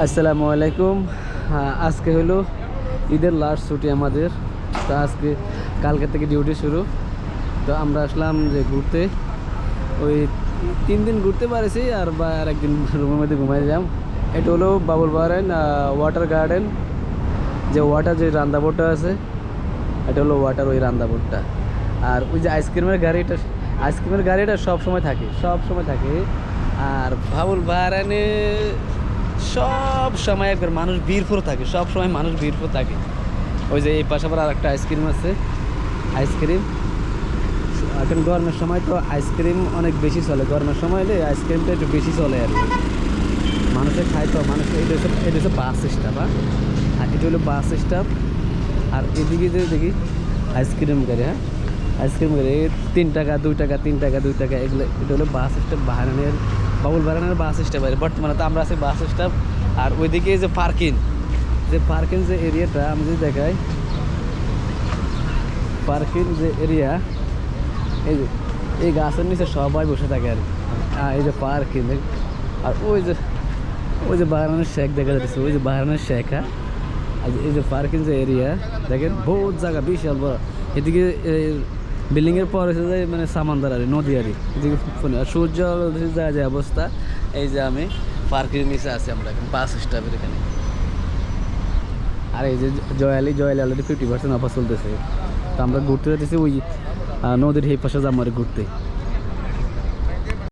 আসসালামু আলাইকুম। আজকে হলো ঈদের লাস্ট ছুটি আমাদের। তো আজকে কালকে থেকে ডিউটি শুরু। তো আমরা আসলাম যে ঘুরতে। ওই তিন দিন ঘুরতে পারেছি আর বা আর একদিন রুমের মধ্যে ঘুমাই যাম। এটা হলো বাবুল বারেন ওয়াটার গার্ডেন যে ওয়াটার যে রান্দাবোটটা আছে, এটা হলো ওয়াটার ওই রান্দাবোটটা আর ওই যে আইসক্রিমের গাড়িটা আইসক্রিমের গাড়িটা সব সময় থাকে সব সময় থাকে। আর বাবুল বারানে সব সময় একবার মানুষ বীরপুর থাকে, সব সময় মানুষ বীরপুর থাকে। ওই যে এই পাশে আবার আর একটা আইসক্রিম আছে, আইসক্রিম। এখন গরমের সময় তো আইসক্রিম অনেক বেশি চলে, গরমের সময় হলে আইসক্রিমটা একটু বেশি চলে আর কি। মানুষে খায় তো, মানুষ এটা হচ্ছে এটা হচ্ছে বাস স্টাফ আর এটা হলো বাস স্টাফ আর এদিকে যে দেখি আইসক্রিম গাড়ি হ্যাঁ? আইসক্রিম এই তিন টাকা, দুই টাকা, তিন টাকা, দুই টাকা, এগুলো এটা হলো বাস স্টপ বাহানের বাবুল বাহানের বাস স্টাফ আর বর্তমানে তো আমরা আছি বাস স্টাফ আর ওইদিকে যে পার্কিং যে পার্কিং যে এরিয়াটা আমি যদি দেখাই পার্কিং যে এরিয়া এই যে এই গাছের নিচে সবাই বসে থাকে আর। এই যে পার্কিং আর ওই যে ওই যে বাহারানের শেখ দেখা যাচ্ছে, ওই যে বাহারানের শেখ হ্যাঁ? এই যে পার্কিং যে এরিয়া দেখেন বহুত জায়গা, বিশাল বড়। এদিকে বিল্ডিংয়ের পর হচ্ছে যে মানে সামান্দার আর নদী আর সূর্য যা যে অবস্থা, এই যে আমি পার্কের নিচে আছি আমরা এখন বাস স্টপের এখানে। আর এই যে জয়ালি জয়ালি অলরেডি ফিফটি পার্সেন্ট অফার চলতেছে। তো আমরা ঘুরতে যাচ্ছি ওই নদীর এই পাশে যাব ঘুরতে।